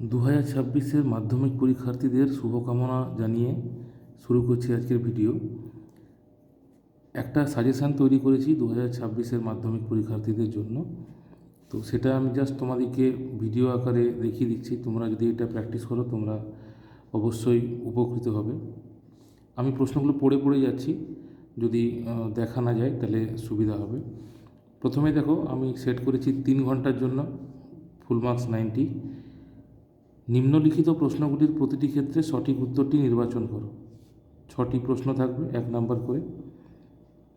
দু হাজার ছাব্বিশের মাধ্যমিক পরীক্ষার্থীদের শুভকামনা জানিয়ে শুরু করছি আজকের ভিডিও। একটা সাজেশান তৈরি করেছি দু হাজার ছাব্বিশের মাধ্যমিক পরীক্ষার্থীদের জন্য। তো সেটা আমি জাস্ট তোমাদেরকে ভিডিও আকারে দেখিয়ে দিচ্ছি। তোমরা যদি এটা প্র্যাকটিস করো, তোমরা অবশ্যই উপকৃত হবে। আমি প্রশ্নগুলো পড়ে পড়ে যাচ্ছি। যদি দেখা না যায়, তাহলে সুবিধা হবে। প্রথমে দেখো, আমি সেট করেছি তিন ঘণ্টার জন্য ফুল মার্কস নাইনটি নিম্নলিখিত প্রশ্নগুলির প্রতিটি ক্ষেত্রে সঠিক উত্তরটি নির্বাচন করো। ছটি প্রশ্ন থাকবে, এক নাম্বার করে।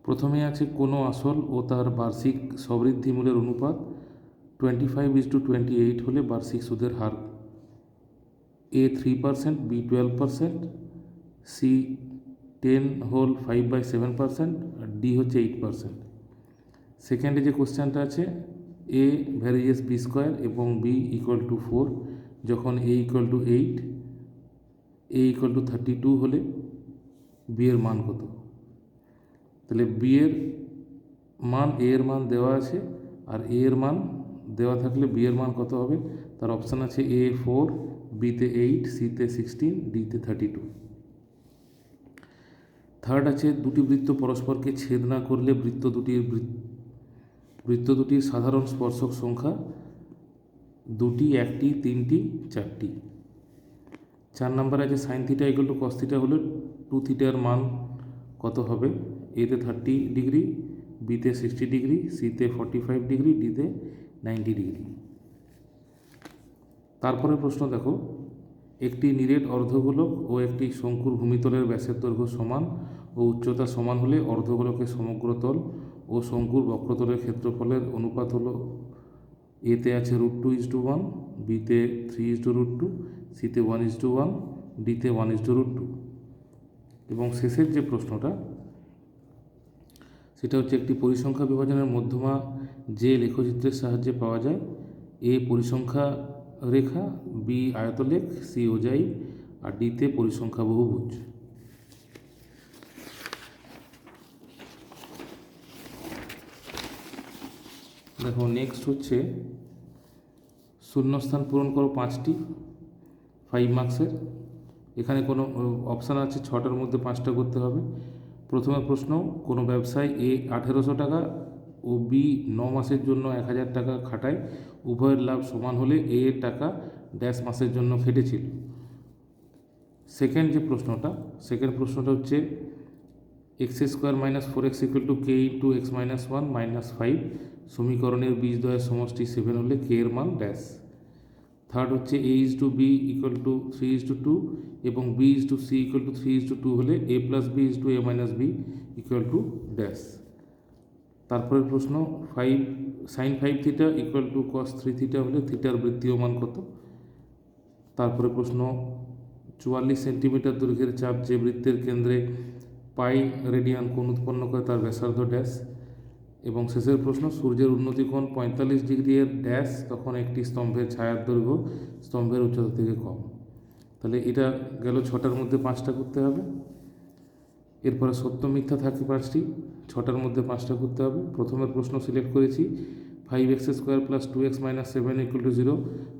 প্রথমে আছে কোনো আসল ও তার বার্ষিক সবৃদ্ধি মূল্যের অনুপাত। Twenty five is to twenty eight হলে বার্ষিক সুদের হার A three percent B twelve percent C ten whole five by seven percent R D হচ্ছে এইট পার্সেন্ট সেকেন্ডে যে কোশ্চেনটা আছে এ ভ্যারিয়েস বি স্কোয়ার এবং বি ইকুয়াল টু ফোর যখন A equal to eight A equal to thirty two হলে B এর মান কত? তাহলে বি এর মান এ এর মান দেওয়া আছে আর এ এর মান দেওয়া থাকলে বি এর মান কত হবে? তার অপশান আছে এ ফোর বিতে এইট সিতে সিক্সটিন ডিতে থার্টি টু থার্ড আছে দুটি বৃত্ত পরস্পরকে ছেদ না করলে বৃত্ত দুটির বৃত্ত বৃত্ত দুটির সাধারণ স্পর্শক সংখ্যা দুটি, একটি, তিনটি, চারটি। চার নাম্বার আছে sine theta equal to cos theta হলে টু থিটার মান কত হবে? এতে থার্টি ডিগ্রি বিতে সিক্সটি ডিগ্রি সিতে ফর্টি ফাইভ ডিগ্রি ডিতে নাইনটি ডিগ্রি তারপরে প্রশ্ন দেখো। একটি নিরেট অর্ধগোলক ও একটি শঙ্কুর ভূমিতলের ব্যাসের দৈর্ঘ্য সমান ও উচ্চতা সমান হলে অর্ধগোলকের সমগ্রতল ও শঙ্কুর বক্রতলের ক্ষেত্রফলের অনুপাত হলো এতে আছে root two is to one বিতে three is to two root two one is to one ডিতে one is to two root এবং শেষের যে প্রশ্নটা, সেটা হচ্ছে একটি পরিসংখ্যা বিভাজনের মধ্যমা যে লেখচিত্রের সাহায্যে পাওয়া যায়। এ পরিসংখ্যা রেখা বি আয়তলেখ সি ওজাই আর ডিতে পরিসংখ্যা বহুভুজ দেখো নেক্সট হচ্ছে শূন্যস্থান পূরণ করো পাঁচটি ফাইভ মার্কসের এখানে কোনো অপশান আছে ছটার মধ্যে পাঁচটা করতে হবে। প্রথমে প্রশ্ন, কোনো ব্যবসায় এ আঠেরোশো টাকা ও বি ন মাসের জন্য এক হাজার টাকা খাটায়, উভয়ের লাভ সমান হলে এ এর টাকা ড্যাশ মাসের জন্য খেটেছিল। সেকেন্ড যে প্রশ্নটা সেকেন্ড প্রশ্নটা হচ্ছে X square minus four X equal to K into X minus one minus five সমীকরণের বীজদ্বয়ের সমষ্টি সেভেন হলে কে এর মান ড্যাশ। থার্ড হচ্ছে A is to B equal to three is to two এবং B is to C equal to three is to two হলে A plus B is to A minus B equal to dash. তারপরের প্রশ্ন, five, sine five theta equal to cos three theta হলে থিটার বৃত্তীয় মান কত? তারপরে প্রশ্ন, চুয়াল্লিশ সেন্টিমিটার দৈর্ঘ্যের চাপ যে বৃত্তের কেন্দ্রে পাই রেডিয়ান কোণ উৎপন্ন করে তার ব্যাসার্ধ ড্যাশ? এবং শেষের প্রশ্ন, সূর্যের উন্নতি কোণ পঁয়তাল্লিশ ডিগ্রি এর ড্যাশ তখন একটি স্তম্ভের ছায়ার দৈর্ঘ্য, স্তম্ভের উচ্চতা থেকে কম। তাহলে এটা গেল ছটার মধ্যে পাঁচটা করতে হবে। এরপরে সত্য মিথ্যা থাকে পাঁচটি, ছটার মধ্যে পাঁচটা করতে হবে। প্রথমের প্রশ্ন সিলেক্ট করেছি। Five X square plus two X minus seven equal to zero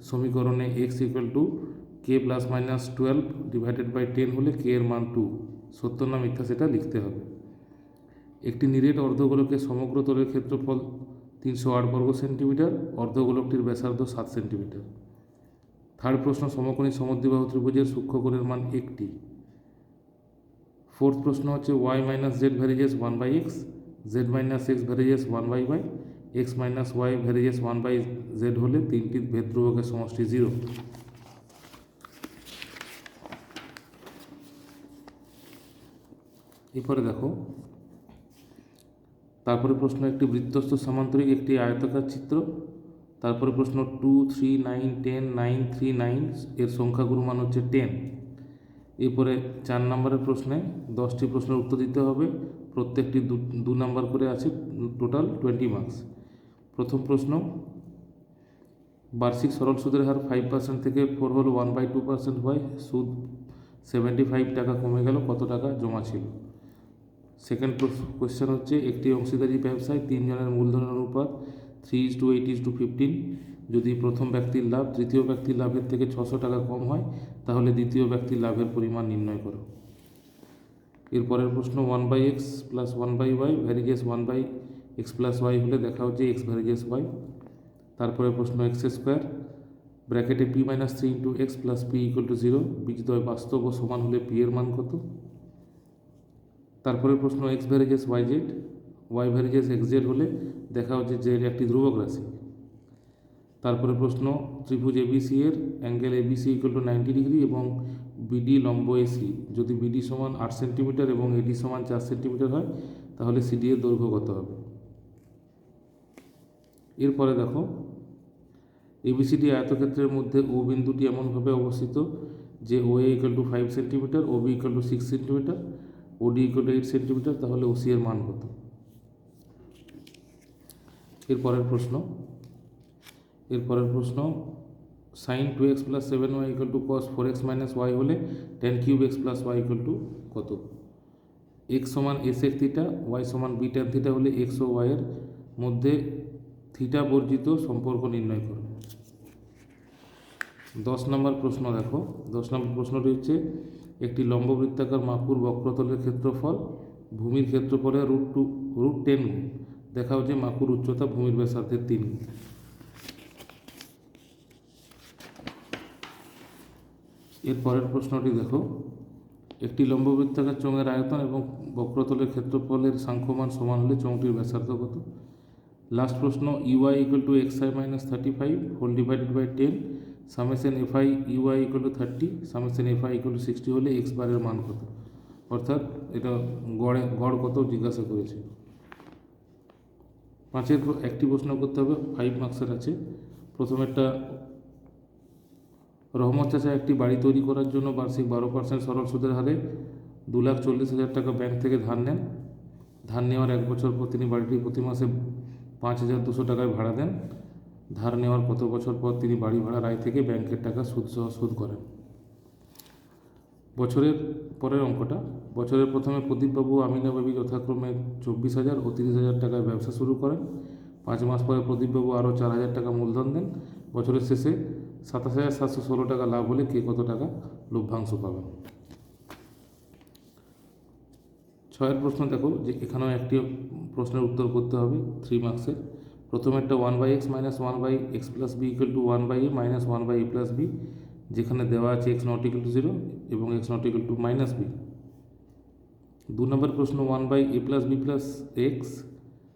সমীকরণে X equal to K plus minus twelve divided by ten হলে কে এর মান টু সত্য না মিথ্যা সেটা লিখতে হবে। একটি নিরেট অর্ধগোলকের সমগ্র তলের ক্ষেত্রফল তিনশো আট বর্গ সেন্টিমিটার, অর্ধগোলকটির ব্যাসার্ধ সাত সেন্টিমিটার। থার্ড প্রশ্ন, সমকোণী সমদ্বিবাহু ত্রিভুজের সূক্ষ্মকোণের মান একটি। ফোর্থ প্রশ্ন হচ্ছে Y minus Z varies one by X Z minus X varies one by Y X minus Y varies one by Z হলে তিনটি ভেদ ধ্রুবকের সমষ্টি জিরো। এরপরে দেখো। তারপরে প্রশ্ন একটি বৃত্তস্থ সামান্তরিক একটি আয়তাকার চিত্র। তারপরে প্রশ্ন two three nine ten nine three nine এর সংখ্যাগুরু মান হচ্ছে টেন এরপরে চার নম্বরের প্রশ্নে দশটি প্রশ্নের উত্তর দিতে হবে। প্রত্যেকটি দু দু নাম্বার করে আছে টোটাল টোয়েন্টি মার্কস প্রথম প্রশ্ন, বার্ষিক সরল সুদের হার ফাইভ পার্সেন্ট থেকে ফোর হল ওয়ান বাই টু পার্সেন্ট হয়। সুদ সেভেন্টি ফাইভ টাকা কমে গেল, কত টাকা জমা ছিল? সেকেন্ড কোয়েশ্চেন হচ্ছে, একটি অংশীদারি ব্যবসায় তিনজনের মূলধনের অনুপাত three is to eight is to fifteen যদি প্রথম ব্যক্তির লাভ তৃতীয় ব্যক্তির লাভের থেকে ছশো টাকা কম হয়, তাহলে দ্বিতীয় ব্যক্তির লাভের পরিমাণ নির্ণয় করো। এরপরের প্রশ্ন one by x plus one by y varies one by x plus y হলে দেখা হচ্ছে এক্স ভ্যারিজেস ওয়াই তারপরে প্রশ্ন এক্স স্কোয়ার ব্র্যাকেটে p minus three into x plus p equal to zero বীজদ্বয় বাস্তব ও সমান হলে পি এর মান কত? তারপরে প্রশ্ন x varies y z y varies x z হলে দেখা হচ্ছে জেড একটি ধ্রুবক রাশি। তারপরে প্রশ্ন ত্রিভুজ এবিসি এর angle ABC equal to ninety degree এবং বিডি লম্ব এসি যদি বিডি সমান আট সেন্টিমিটার এবং এডি সমান চার সেন্টিমিটার হয়, তাহলে সিডি এর দৈর্ঘ্য কত হবে? এরপরে দেখো এবিসিডি আয়তক্ষেত্রের মধ্যে ও বিন্দুটি এমনভাবে অবস্থিত যে O A equal to five centimetre O B equal to six centimetre O D equal to eight centimetre তাহলে ওসি এর মান কত? এরপরের প্রশ্ন এরপরের প্রশ্ন sin two x plus seven y equal to cos four x minus y হলে ten cube x plus y equal to কত? এক্স সমান এস এর থিটা ওয়াই সমান বি ট্যান থিটা হলে এক্স ও ওয়াইয়ের মধ্যে থিটা বর্জিত সম্পর্ক নির্ণয় করো। দশ নম্বর প্রশ্ন দেখো, দশ নম্বর প্রশ্নটি হচ্ছে একটি লম্ববৃত্তাকার মাকুর বক্রতলের ক্ষেত্রফল, ভূমির ক্ষেত্রফলে রুট টু রুট টেন গুণ। দেখা হচ্ছে মাকুর উচ্চতা ভূমির ব্যাসার্ধের তিন গুণ। এর পরের প্রশ্নটি দেখো। একটি লম্ববৃত্তাকার চোঙের আয়তন এবং বক্রতলের ক্ষেত্রফলের সাংখ্যমান সমান হলে চোঙটির ব্যাসার্ধ কত? লাস্ট প্রশ্ন u i equal to x i minus thirty five whole divided by ten summation f i u i equal to thirty summation f i equal to sixty হলে এক্স বারের মান কত? অর্থাৎ এটা গড়ে, গড় কত জিজ্ঞাসা করেছে। পাঁচের একটি প্রশ্ন করতে হবে ফাইভ মার্কসের আছে। প্রথমেরটা রহমত চাচা একটি বাড়ি তৈরি করার জন্য বার্ষিক বারো পার্সেন্ট সরল সুদের হারে দু লাখ চল্লিশ হাজার টাকা ব্যাংক থেকে ধার নেন। ধার নেওয়ার এক বছর পর তিনি বাড়িটি প্রতি মাসে পাঁচ হাজার দুশো টাকায় ভাড়া দেন। ধার নেওয়ার কত বছর পর তিনি বাড়ি ভাড়ার আয় থেকে ব্যাংকের টাকা সুদ সহ শোধ করেন? বছরের পরের অঙ্কটা। বছরের প্রথমে প্রদীপবাবু আমিনা বাবি যথাক্রমে চব্বিশ হাজার ও তিরিশ হাজার টাকায় ব্যবসা শুরু করেন। পাঁচ মাস পরে প্রদীপবাবু আরও চার হাজার টাকা মূলধন দেন। বছরের শেষে সাতাশ হাজার সাতশো ষোলো টাকা লাভ হলে কে কত টাকা লভ্যাংশ পাবেন? ছয়ের প্রশ্ন দেখো যে এখানেও একটি প্রশ্নের উত্তর করতে হবে থ্রি মার্কসের প্রথমে একটা one by x minus one by x plus b equal to one by a minus one by a plus b যেখানে দেওয়া আছে x not equal to zero এবং x not equal to minus b দু নম্বর প্রশ্ন one by a plus b plus x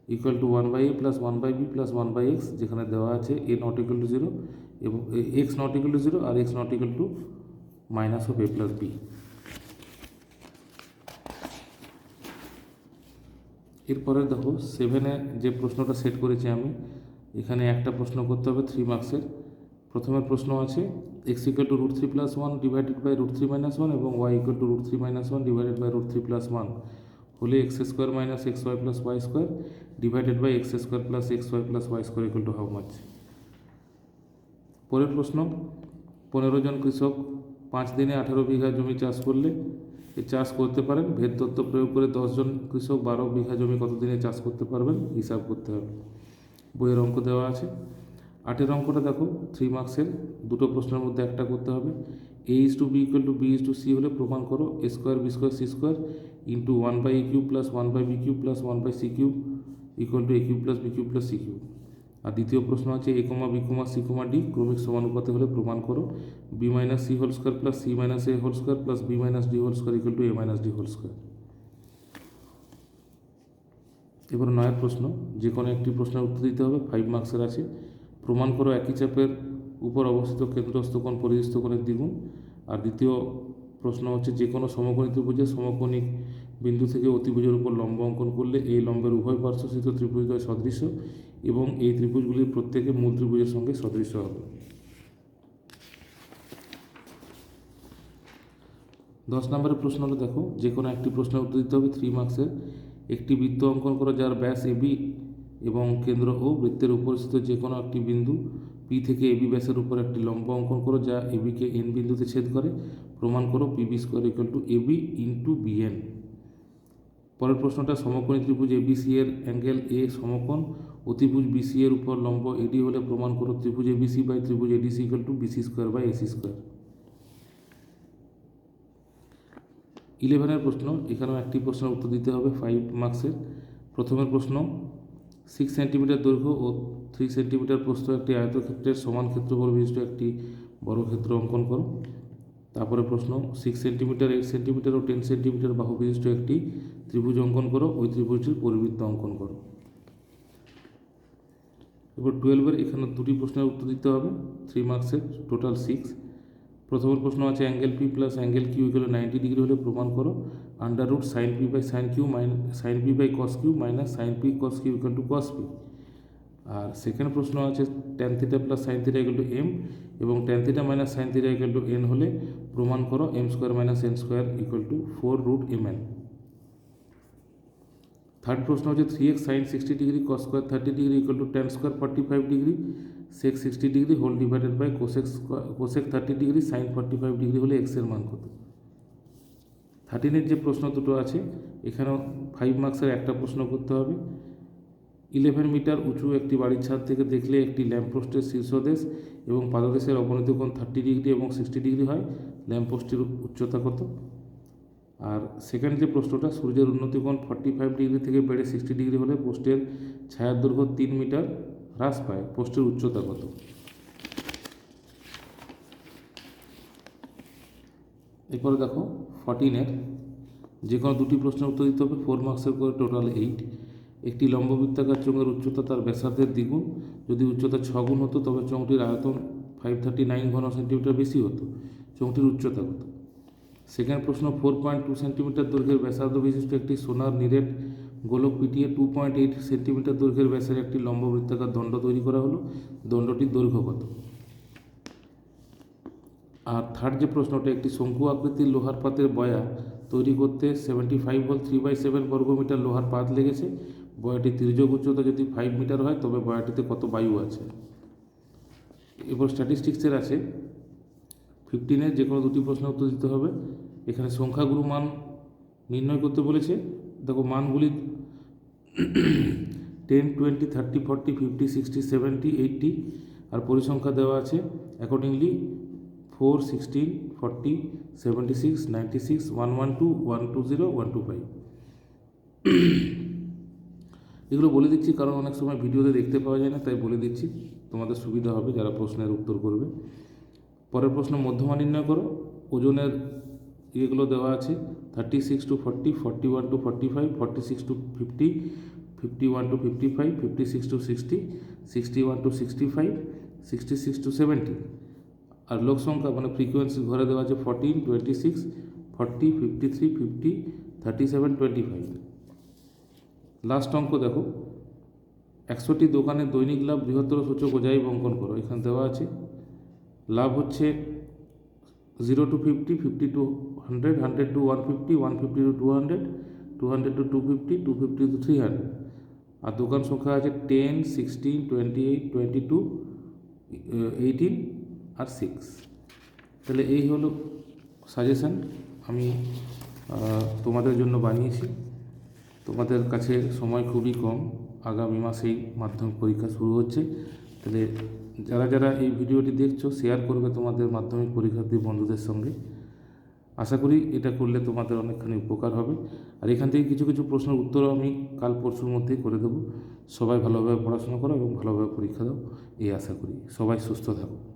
equal to one by a plus one by b plus one by x যেখানে দেওয়া আছে a not equal to zero এবং x not equal to zero R x not equal to minus of a plus b এরপরে দেখো সেভেনে যে প্রশ্নটা set করেছি আমি, এখানে একটা প্রশ্ন করতে হবে থ্রি মার্কসের প্রথমে প্রশ্ন আছে x equal to root three plus one divided by root three minus one এবং y equal to root three minus one divided by root three plus one হলে x square minus x y plus y square divided by x square plus x y plus y square equal to how much পরের প্রশ্ন, পনেরো জন কৃষক পাঁচ দিনে আঠারো বিঘা জমি চাষ করলে চাষ করতে পারেন। ভেদ তত্ত্ব প্রয়োগ করে দশজন কৃষক বারো বিঘা জমি কত দিনে চাষ করতে পারবেন হিসাব করতে হবে। বইয়ের অঙ্ক দেওয়া আছে। আটের অঙ্কটা দেখো থ্রি মার্কসের দুটো প্রশ্নের মধ্যে একটা করতে হবে। A is to b equal to b is to c হলে প্রমাণ করো a square b square c square into one by a cube plus one by b cube plus one by c cube equal to a cube plus b cube plus c cube আর দ্বিতীয় প্রশ্ন আছে a comma b comma c comma d, ক্রমিক সমানুপাতে হলে প্রমাণ করো। B minus c whole square plus c minus a whole square plus b minus d whole square equal to a minus d whole square এবার নয়ের প্রশ্ন, যে কোনো একটি প্রশ্নের উত্তর দিতে হবে ফাইভ মার্কসের আছে। প্রমাণ করো একই চাপের উপর অবস্থিত কেন্দ্রস্থ কোণ কোণের দ্বিগুণ। আর দ্বিতীয় প্রশ্ন হচ্ছে যে কোনো সমকোণী ত্রিভুজের সমকোণিক বিন্দু থেকে অতিভুজের উপর লম্ব অঙ্কন করলে এই লম্বের উভয় পার্শ্বস্থিত ত্রিভুজদ্বয় সদৃশ্য এবং এই ত্রিভুজগুলির প্রত্যেকে মূল ত্রিভুজের সঙ্গে সদৃশ্য হবে। দশ নম্বরের প্রশ্নটা দেখো, যে কোনো একটি প্রশ্নের উত্তর দিতে হবে থ্রি মার্কসের একটি বৃত্ত অঙ্কন করো যার ব্যাস এবি এবং কেন্দ্র ও বৃত্তের উপরিস্থিত যে কোনো একটি বিন্দু পি থেকে এবি ব্যাসের উপর একটি লম্ব অঙ্কন করো যা এবিকে এন বিন্দুতে ছেদ করে। প্রমাণ করো PB square equal to AB into BN পরের প্রশ্নটা, সমকোণী ত্রিভুজ এবিসি এর অ্যাঙ্গেল এ সমকোণ অতিভুজ বিসি এর উপর লম্ব এডি হলে প্রমাণ করো ত্রিভুজ এবিসি বাই ত্রিভুজ ADC equal to BC square by AC square ইলেভেনের প্রশ্ন, এখানেও একটি প্রশ্নের উত্তর দিতে হবে ফাইভ মার্কসের প্রথমের প্রশ্ন সিক্স সেন্টিমিটার দৈর্ঘ্য ও থ্রি সেন্টিমিটার প্রস্থ একটি আয়তক্ষেত্রের সমান ক্ষেত্রফল বিশিষ্ট একটি বর্গক্ষেত্র অঙ্কন করো। তারপরে প্রশ্ন সিক্স সেন্টিমিটার এইট সেন্টিমিটার ও টেন সেন্টিমিটার বাহু বিশিষ্ট একটি ত্রিভুজ অঙ্কন করো, ওই ত্রিভুজটির পরিবৃত্ত অঙ্কন করো। এবার টুয়েলভের এখানে দুটি প্রশ্নের উত্তর দিতে হবে থ্রি মার্কসের টোটাল সিক্স প্রথমের প্রশ্ন আছে angle P plus angle Q equal ninety degree হলে প্রমাণ করো under root sin P by sin Q mine sin P by cos Q minus sin P cos Q equal to cos P R second প্রশ্ন আছে tan theta plus sin theta equal to m এবং tan theta minus sin theta equal to n হলে প্রমাণ করো m square minus n square equal to four root m n third প্রশ্ন হচ্ছে three x sin sixty degree cos square thirty degree equal to ten square forty five degree sec sixty degree whole divided by cosec cosec thirty degree sin forty five degree হলে এক্সের মান কত? থার্টিনের যে প্রশ্ন দুটো আছে, এখানেও ফাইভ মার্কসের একটা প্রশ্ন করতে হবে। ইলেভেন মিটার উঁচু একটি বাড়ির ছাদ থেকে দেখলে একটি ল্যাম্পপোস্টের শীর্ষদেশ এবং পাদদেশের অবনতি কোণ থার্টি ডিগ্রি এবং সিক্সটি ডিগ্রি হয়। ল্যাম্পপোস্টের উচ্চতা কত? আর সেকেন্ড যে প্রশ্নটা, সূর্যের উন্নতি কোণ ফর্টি ফাইভ ডিগ্রি থেকে বেড়ে সিক্সটি ডিগ্রি হলে পোস্টের ছায়ার দৈর্ঘ্য তিন মিটার হ্রাস পায়। পোস্টের উচ্চতা কত? এরপরে দেখো ফর্টিনের যে কোনো দুটি প্রশ্নের উত্তর দিতে হবে। ফোর মার্কসের করে টোটাল এইট একটি লম্ববৃত্তাকার চোঙের উচ্চতা তার ব্যাসার্ধের দ্বিগুণ। যদি উচ্চতা ছ গুণ হতো, তবে চোঙটির আয়তন ফাইভ থার্টি নাইন ঘন সেন্টিমিটার বেশি হতো। চোঙটির উচ্চতা কত? সেকেন্ড প্রশ্ন ফোর পয়েন্ট টু সেন্টিমিটার দৈর্ঘ্যের ব্যাসার্ধ বিশিষ্ট একটি সোনার নিরেট গোলক পিটিয়ে টু পয়েন্ট এইট সেন্টিমিটার দৈর্ঘ্যের ব্যাসের একটি লম্ব বৃত্তাকার দণ্ড তৈরি করা হলো। দণ্ডটির দৈর্ঘ্য কত? আর থার্ড যে প্রশ্নটা, একটি শঙ্কু আকৃতির লোহার পাতের বয়া তৈরি করতে সেভেন্টি ফাইভ হল থ্রি বাই সেভেন বর্গমিটার লোহার পাত লেগেছে। বয়াটির তির্যক উচ্চতা যদি ফাইভ মিটার হয়, তবে বয়াটিতে কত বায়ু আছে? এরপর স্ট্যাটিস্টিক্সের আছে ফিফটিনের যে কোনো দুটি প্রশ্নের উত্তর দিতে হবে। এখানে সংখ্যাগুরু মান নির্ণয় করতে বলেছে। দেখো মানগুলি ten twenty thirty forty fifty sixty seventy eighty আর পরিসংখ্যা দেওয়া আছে। Accordingly four sixteen forty seventy six ninety six one one two one two zero one two five এগুলো বলে দিচ্ছি, কারণ অনেক সময় ভিডিওতে দেখতে পাওয়া যায় না, তাই বলে দিচ্ছি। তোমাদের সুবিধা হবে যারা প্রশ্নের উত্তর করবে। পরের প্রশ্ন, মধ্যমা নির্ণয় করো। ওজনের ইয়েগুলো দেওয়া আছে thirty six to forty forty one to forty five forty six to fifty fifty one to fifty five fifty six to sixty sixty one to sixty five sixty six to seventy আর লোক সংখ্যা মানে frequency ঘরে দেওয়া আছে fourteen twenty six forty fifty three fifty thirty seven twenty five last অঙ্ক দেখো। একশোটি দোকানের দৈনিক লাভ বৃহত্তর সূচক ওজাই অঙ্কন করো। এখানে দেওয়া আছে, লাভ হচ্ছে zero to fifty fifty to hundred hundred to one fifty one fifty to two hundred two hundred to two fifty two fifty to three hundred আর দোকান সংখ্যা আছে ten sixteen twenty eight twenty two eighteen আর six তাহলে এই হলো suggestion আমি তোমাদের জন্য বানিয়েছি। তোমাদের কাছে সময় খুবই কম। আগামী মাসেই মাধ্যমিক পরীক্ষা শুরু হচ্ছে। তাহলে যারা যারা এই ভিডিওটি দেখছ শেয়ার করবে তোমাদের মাধ্যমিক পরীক্ষার্থী বন্ধুদের সঙ্গে। আশা করি এটা করলে তোমাদের অনেকখানি উপকার হবে। আর এখান থেকে কিছু কিছু প্রশ্নের উত্তরও আমি কাল পরশুর মধ্যেই করে দেবো। সবাই ভালোভাবে পড়াশোনা করো এবং ভালোভাবে পরীক্ষা দাও, এই আশা করি। সবাই সুস্থ থাকো।